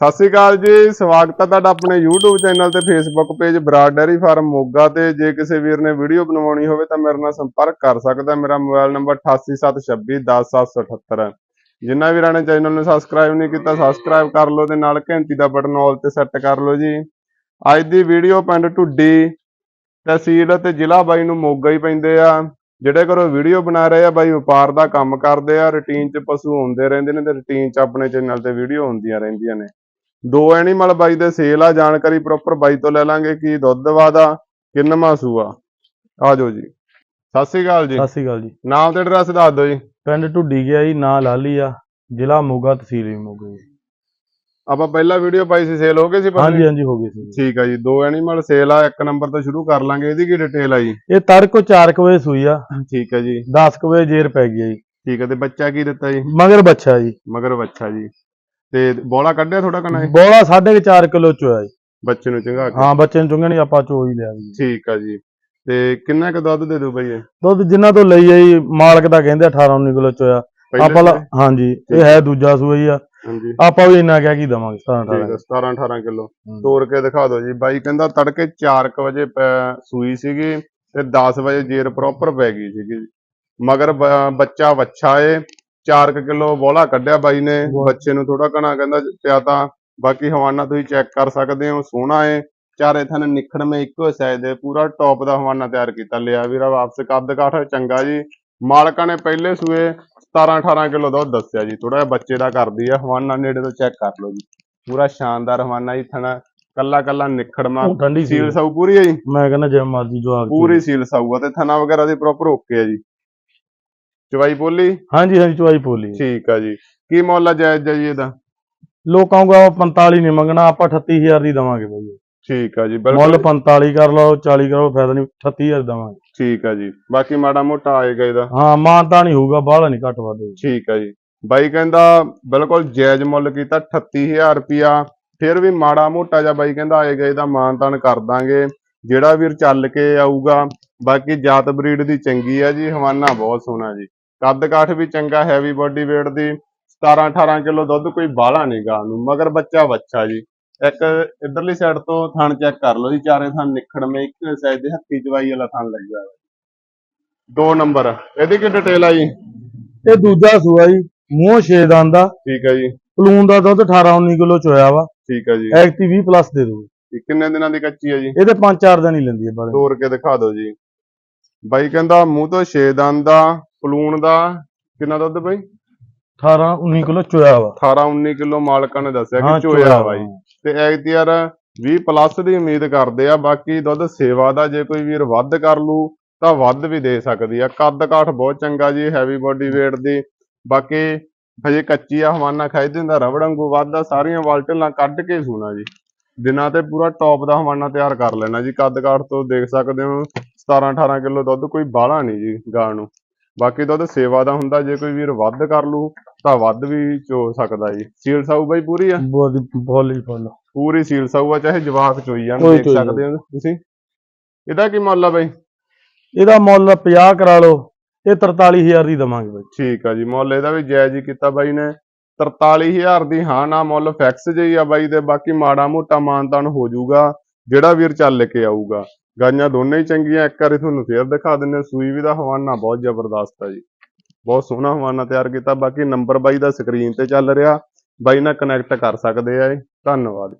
ਸਤਿ ਸ਼੍ਰੀ ਅਕਾਲ ਜੀ, ਸਵਾਗਤ ਹੈ ਤੁਹਾਡਾ ਆਪਣੇ YouTube ਚੈਨਲ ਤੇ Facebook page Brar dairy farm Moga ਤੇ। ਜੇ ਕਿਸੇ ਵੀਰ ਨੇ ਵੀਡੀਓ ਬਣਵਾਉਣੀ ਹੋਵੇ ਤਾਂ ਮੇਰੇ ਨਾਲ ਸੰਪਰਕ ਕਰ ਸਕਦਾ ਮੇਰਾ ਮੋਬਾਈਲ ਨੰਬਰ 8876210778 ਹੈ। ਜਿਨ੍ਹਾਂ ਵੀਰਾਂ ਨੇ ਚੈਨਲ ਨੂੰ ਸਬਸਕ੍ਰਾਈਬ ਨਹੀਂ ਕੀਤਾ ਸਬਸਕ੍ਰਾਈਬ ਕਰ ਲਓ ਤੇ ਨਾਲ ਘੰਟੀ ਦਾ ਬਟਨ ਆਲ ਤੇ ਸੈੱਟ ਕਰ ਲਓ ਜੀ। ਅੱਜ ਦੀ ਵੀਡੀਓ ਪਿੰਡ ਢੁੱਡੀ ਤਹਿਸੀਲ ਤੇ ਜ਼ਿਲ੍ਹਾ ਬਾਈ ਨੂੰ ਮੋਗਾ ਹੀ ਪੈਂਦੇ ਆ। ਜਿਹੜੇ ਘਰੋਂ ਵੀਡੀਓ ਬਣਾ ਰਹੇ ਆ, ਬਾਈ ਵਪਾਰ ਦਾ ਕੰਮ ਕਰਦੇ ਆ। ਰੁਟੀਨ 'ਚ ਪਸ਼ੂ ਆਉਂਦੇ ਰਹਿੰਦੇ ਨੇ ਤੇ ਰੁਟੀਨ 'ਚ ਆਪਣੇ ਚੈਨਲ ਤੇ ਵੀਡੀਓ ਹੁੰਦੀਆਂ ਰਹਿੰਦੀਆਂ ਨੇ। ਦੋ ਐਨੀਮਲ ਬਾਈ ਦੇ ਸੇਲ ਆ ਜਾਣਕਾਰੀ ਪ੍ਰੋਪਰ ਬਾਈ ਤੋਂ ਲੈ ਲਾਂਗੇ ਕੀ ਦੁੱਧ ਵਾਦਾ ਕਿੰਨਵਾਂ ਸੂਆ ਆ। ਜਾਓ ਜੀ। ਸਤਿ ਸ਼੍ਰੀ ਅਕਾਲ ਜੀ। ਸਤਿ ਸ਼੍ਰੀ ਅਕਾਲ ਜੀ। ਨਾਮ ਤੇ ਐਡਰੈਸ ਦੱਸ ਦਿਓ ਜੀ। ਪਿੰਡ ਢੁੱਡੀ ਗਿਆ ਜੀ ਨਾਂ ਲਾਲੀ ਆ ਜ਼ਿਲ੍ਹਾ ਮੋਗਾ ਤਹਿਸੀਲ ਮੋਗਾ ਜੀ। ਆਪਾਂ ਪਹਿਲਾਂ ਵੀਡੀਓ ਪਾਈ ਸੀ ਸੇਲ ਹੋ ਗਈ ਸੀ ਹਾਂਜੀ? ਹਾਂਜੀ ਹੋ ਗਈ ਸੀ। ਠੀਕ ਆ ਜੀ ਦੋ ਐਨੀਮਲ ਸੇਲ ਆ ਇੱਕ ਨੰਬਰ ਤੋਂ ਸ਼ੁਰੂ ਕਰ ਲਾਂਗੇ ਇਹਦੀ ਕੀ ਡਿਟੇਲ ਆ ਜੀ? ਇਹ ਤੜਕੋ 4 ਵਜੇ ਸੂਈ ਆ। ਠੀਕ ਹੈ ਜੀ। 10 ਕੁ ਵਜੇ ਜੇਰ ਪੈ ਗਈ ਆ ਜੀ। ਠੀਕ ਹੈ ਤੇ ਬੱਚਾ ਕੀ ਦਿੱਤਾ ਜੀ? ਮਗਰ ਬੱਚਾ ਜੀ। ਮਗਰ ਬੱਚਾ ਜੀ। ਤੇ ਬੋਲਾ ਕੱਢਿਆ ਥੋੜਾ ਕਨਾ ਇਹ? ਬੋਲਾ 4.5 ਕਿਲੋ ਚੋਇਆ ਜੀ। ਬੱਚੇ ਨੂੰ ਚੰਗਾ ਕੇ? ਹਾਂ ਬੱਚੇ ਨੂੰ ਚੁੰਗਣੀ ਆਪਾਂ ਚੋ ਹੀ ਲਿਆ ਜੀ। ਠੀਕ ਆ ਜੀ। ਤੇ ਕਿੰਨਾ ਕੁ ਦੁੱਧ ਦੇ ਦੂ ਬਈ ਇਹ? ਦੁੱਧ ਜਿੰਨਾ ਤੋਂ ਲਈ ਆ ਜੀ ਮਾਲਕ ਦਾ ਕਹਿੰਦੇ 18 19 ਕਿਲੋ ਚੋਇਆ ਆਪਾਂ? ਹਾਂਜੀ ਇਹ ਹੈ ਦੂਜਾ ਸੂਆ ਜੀ ਆ। ਹਾਂਜੀ। ਆਪਾਂ ਵੀ ਇੰਨਾ ਕਹਿ ਕੀ ਦਵਾਂਗੇ 17 ਠੀਕ 18 ਆ 17 18 ਕਿਲੋ। ਹੂੰ। ਤੋੜ ਕੇ ਦਿਖਾ ਦਿਓ ਜੀ। ਬਾਈ ਕਹਿੰਦਾ ਤੜਕੇ 4 ਵਜੇ ਸੂਈ ਸੀਗੀ ਤੇ 10 ਵਜੇ ਜੇਰ ਪ੍ਰੋਪਰ ਪੈ ਗਈ ਸੀਗੀ। ਮਗਰ ਬੱਚਾ ਵੱਛਾ ਏ। 4 ਕਿਲੋ ਬੋਲਾ ਕੱਢਿਆ ਬਾਈ ਨੇ। ਬੱਚੇ ਨੂੰ ਥੋੜਾ ਘਣਾ ਕਹਿੰਦਾ ਪਿਆ ਤਾਂ ਬਾਕੀ ਹਵਾਨਾ ਤੁਸੀਂ ਚੈੱਕ ਕਰ ਸਕਦੇ ਹੋ ਸੋਹਣਾ ਏ। ਚਾਰੇ ਥਨ ਨਿਖੜਵੇਂ ਇੱਕੋ ਸਾਈਜ਼ ਦੇ ਪੂਰਾ ਟੌਪ ਦਾ ਹਵਾਨਾ ਤਿਆਰ ਕੀਤਾ ਲਿਆ ਵੀਰਾ ਵਾਪਸ ਕੱਦ ਕਾਠ ਚੰਗਾ ਜੀ। ਮਾਲਕਾਂ ਨੇ ਪਹਿਲੇ ਸੂਏ 17 18 ਕਿਲੋ ਦੁੱਧ ਦੱਸਿਆ ਜੀ ਥੋੜਾ ਜਿਹਾ ਬੱਚੇ ਦਾ ਕਰਦੀ ਆ ਹਵਾਨਾ ਨੇੜੇ ਤੋਂ ਚੈੱਕ ਕਰ ਲਓ ਜੀ। ਪੂਰਾ ਸ਼ਾਨਦਾਰ ਹਵਾਨਾ ਜੀ ਥਣਾ ਕੱਲਾ ਕੱਲਾ ਨਿਖੜਮਾ। ਸੀਲ। ਸਾਊ ਪੂਰੀ ਹੈ ਜੀ? ਮੈਂ ਕਹਿੰਦਾ ਜਿਵੇਂ ਮਰਜ਼ੀ ਜਵਾਬ ਪੂਰੀ ਸੀਲ ਸਾਊ ਆ ਤੇ ਥਣਾ ਵਗੈਰਾ ਦੀ ਪ੍ਰੋਪਰ ਓਕੇ ਆ ਜੀ। ਚਵਾਈ ਬੋਲੀ? ਹਾਂਜੀ ਹਾਂਜੀ ਚਵਾਈ ਪੋਲੀ ਠੀਕ ਆ ਜੀ। ਕੀ ਮੁੱਲ ਆ ਜਾਇਜ਼ ਜੀ ਇਹਦਾ? ਲੋਕਾਂ ਕੋ 45 ਨਹੀਂ ਮੰਗਣਾ ਆਪਾਂ 38000 ਦੀ ਦਵਾਂਗੇ ਬਾਈ ਠੀਕ ਆ ਜੀ ਮੁੱਲ ਬਿਲਕੁਲ 45 ਕਰ ਲਓ 40 ਕਰੋ ਫਾਇਦਾ ਨਹੀਂ 38000 ਦਵਾਂਗੇ। ਠੀਕ ਆ ਜੀ। ਬਾਕੀ ਮਾੜਾ ਮੋਟਾ ਆਏਗਾ ਇਹਦਾ। ਹਾਂ ਮਾਨਤਾ ਨਹੀਂ ਹੋਊਗਾ ਬਾਹਲਾ ਨਹੀਂ ਘੱਟ ਵੱਧ। ਠੀਕ ਆ ਜੀ। ਬਾਈ ਕਹਿੰਦਾ ਬਿਲਕੁਲ ਜਾਇਜ਼ ਮੁੱਲ ਕੀਤਾ 38000 ਰੁਪਿਆ ਫਿਰ ਵੀ ਮਾੜਾ ਮੋਟਾ ਜਿਹਾ ਬਾਈ ਕਹਿੰਦਾ ਆਏਗਾ ਇਹਦਾ ਮਾਨਤਾਨ ਕਰ ਦਾਂਗੇ। ਜਿਹੜਾ ਵੀਰ ਚੱਲ ਕੇ ਆਊਗਾ ਬਾਕੀ ਜਾਤ ਬਰੀਡ ਦੀ ਚੰਗੀ ਆ ਜੀ ਹਵਾਨਾ ਬਹੁਤ ਸੋਹਣਾ ਜੀ। ਕੱਦ ਕਾਠ ਵੀ ਚੰਗਾ ਹੈਵੀ ਬੋਡੀ weight ਦੀ 17 18 ਕਿਲੋ ਦੁੱਧ ਕੋਈ ਬਾਹਲਾ ਨਹੀਂ ਗਾ ਨੂੰ ਮਗਰ ਬੱਚਾ ਬੱਚਾ ਜੀ। ਇੱਕ ਇਧਰਲੀ ਸਾਈਡ ਤੋਂ ਥਣ ਚੈੱਕ ਕਰ ਲਓ ਜੀ ਚਾਰੇ ਥਣ ਨਿਖੜਵੇਂ ਇੱਕ ਸਾਈਡ ਦੇ ਹੱਥੀ ਚਵਾਈ ਵਾਲਾ ਥਣ ਲੱਗਿਆ ਹੋਇਆ ਦੋ ਨੰਬਰ ਇਹਦੀ ਕੀ ਡਿਟੇਲ ਆ ਜੀ? ਇਹ ਦੂਜਾ ਸੂਆ ਜੀ ਮੂੰਹ ਛੇ ਦੰਦ ਦਾ ਠੀਕ ਹੈ ਜੀ। ਪਲੂਨ ਦਾ ਦੁੱਧ 18 19 ਕਿਲੋ ਚੋਇਆ ਵਾ। ਠੀਕ ਹੈ ਜੀ। ਐਕਟੀ 20 ਪਲੱਸ ਦੇ ਦੂ। ਕਿੰਨੇ ਦਿਨਾਂ ਦੀ ਕੱਚੀ ਹੈ ਜੀ? ਇਹਦੇ 5-4 ਦਿਨ ਹੀ ਲੈਂਦੀ ਹੈ ਬਾਰੇ ਤੋੜ ਕੇ ਦਿਖਾ ਦਿਓ ਜੀ। ਬਾਈ ਕਹਿੰਦਾ ਮੂੰਹ ਤੋਂ 6 ਦੰਦ ਦਾ ਪਲੂਣ ਦਾ ਕਿੰਨਾ ਦੁੱਧ ਬਾਈ? 18 19 ਕਿਲੋ ਚੋਇਆ ਵਾ। 18 19 ਕਿਲੋ ਮਾਲਕਾਂ ਨੇ ਦੱਸਿਆ ਕਿ ਚੋਇਆ ਬਾਈ। ਤੇ ਐਗਤੀਆਰ 20 ਪਲੱਸ ਦੀ ਉਮੀਦ ਕਰਦੇ ਆ ਬਾਕੀ ਦੁੱਧ ਸੇਵਾ ਦਾ ਜੇ ਕੋਈ ਵੀਰ ਵੱਧ ਕਰ ਲੂ ਤਾਂ ਵੱਧ ਵੀ ਦੇ ਸਕਦੀ ਆ। ਕੱਦ ਕਾਠ ਬਹੁਤ ਚੰਗਾ ਜੀ ਹੈਵੀ ਬੋਡੀ weight ਦੀ। ਬਾਕੀ ਹਜੇ ਕੱਚੀ ਆ ਹਵਾਨਾ ਖਾਈ ਦਿੰਦਾ ਰਬੜ ਵਾਂਗੂ ਵੱਧਦਾ ਸਾਰੀਆਂ ਵਾਲਟਲਾਂ ਕੱਢ ਕੇ ਸੂਣਾ ਜੀ। ਦਿਨਾਂ ਤੇ ਪੂਰਾ ਟੌਪ ਦਾ ਹਵਾਨਾ ਤਿਆਰ ਕਰ ਲੈਣਾ ਜੀ। ਕੱਦ ਕਾਠ ਤੋਂ ਦੇਖ ਸਕਦੇ ਹੋ 17 18 ਕਿਲੋ ਦੁੱਧ ਕੋਈ ਬਾਹਲਾ ਨਹੀਂ ਜੀ ਗਾਂ ਨੂੰ। ਬਾਕੀ ਦੁੱਧ ਸੇਵਾ ਦਾ ਹੁੰਦਾ ਜੇ ਕੋਈ ਵੀਰ ਵੱਧ ਕਰ ਲੂ ਤਾਂ ਵੱਧ ਵੀ ਚੋ ਸਕਦਾ ਜੀ। ਸੀਲ ਸਾਊ ਬਾਈ ਪੂਰੀ ਆ? ਬਹੁਤ ਹੀ ਫੁੱਲ ਪੂਰੀ ਸੀਲ ਸਾਊ ਆ ਚਾਹੇ ਜਵਾਕ ਚੋਈ ਜਾਣ ਦੇਖ ਸਕਦੇ ਹੋ ਤੁਸੀਂ। ਇਹਦਾ ਕੀ ਮੁੱਲ ਆ ਬਾਈ? ਇਹਦਾ ਮੁੱਲ 50 ਕਰਾ ਲਓ ਇਹ 43000 ਦੀ ਦਵਾਂਗੇ ਬਾਈ। ਠੀਕ ਆ ਜੀ ਮੁੱਲ ਇਹਦਾ ਵੀ ਜਾਇਜ਼ ਹੀ ਕੀਤਾ ਬਾਈ ਨੇ। 43000 ਦੀ ਹਾਂ ਨਾ ਮੁੱਲ ਫਿਕਸ ਜਿਹੀ ਆ ਬਾਈ ਦੇ ਬਾਕੀ ਮਾੜਾ ਮੋਟਾ ਮਾਨਤਾਨ ਹੋ ਜਾਊਗਾ ਜਿਹੜਾ ਵੀਰ ਚੱਲ ਕੇ ਆਊਗਾ। ਗਾਈਆਂ ਦੋਨੇ ਹੀ ਚੰਗੀਆਂ, ਇੱਕ ਵਾਰੀ ਤੁਹਾਨੂੰ ਫੇਰ ਦਿਖਾ ਦਿੰਨੇ ਸੂਈ ਵੀ ਦਾ ਹਵਾਨਾ ਬਹੁਤ ਜ਼ਬਰਦਸਤ ਆ ਜੀ। ਬਹੁਤ ਸੋਹਣਾ ਹਵਾਨਾ ਤਿਆਰ ਕੀਤਾ। ਬਾਕੀ ਨੰਬਰ ਬਾਈ ਦਾ ਸਕਰੀਨ ਤੇ ਚੱਲ ਰਿਹਾ। ਬਾਈ ਨਾਲ ਕਨੈਕਟ ਕਰ ਸਕਦੇ ਆ ਇਹ ਧੰਨਵਾਦ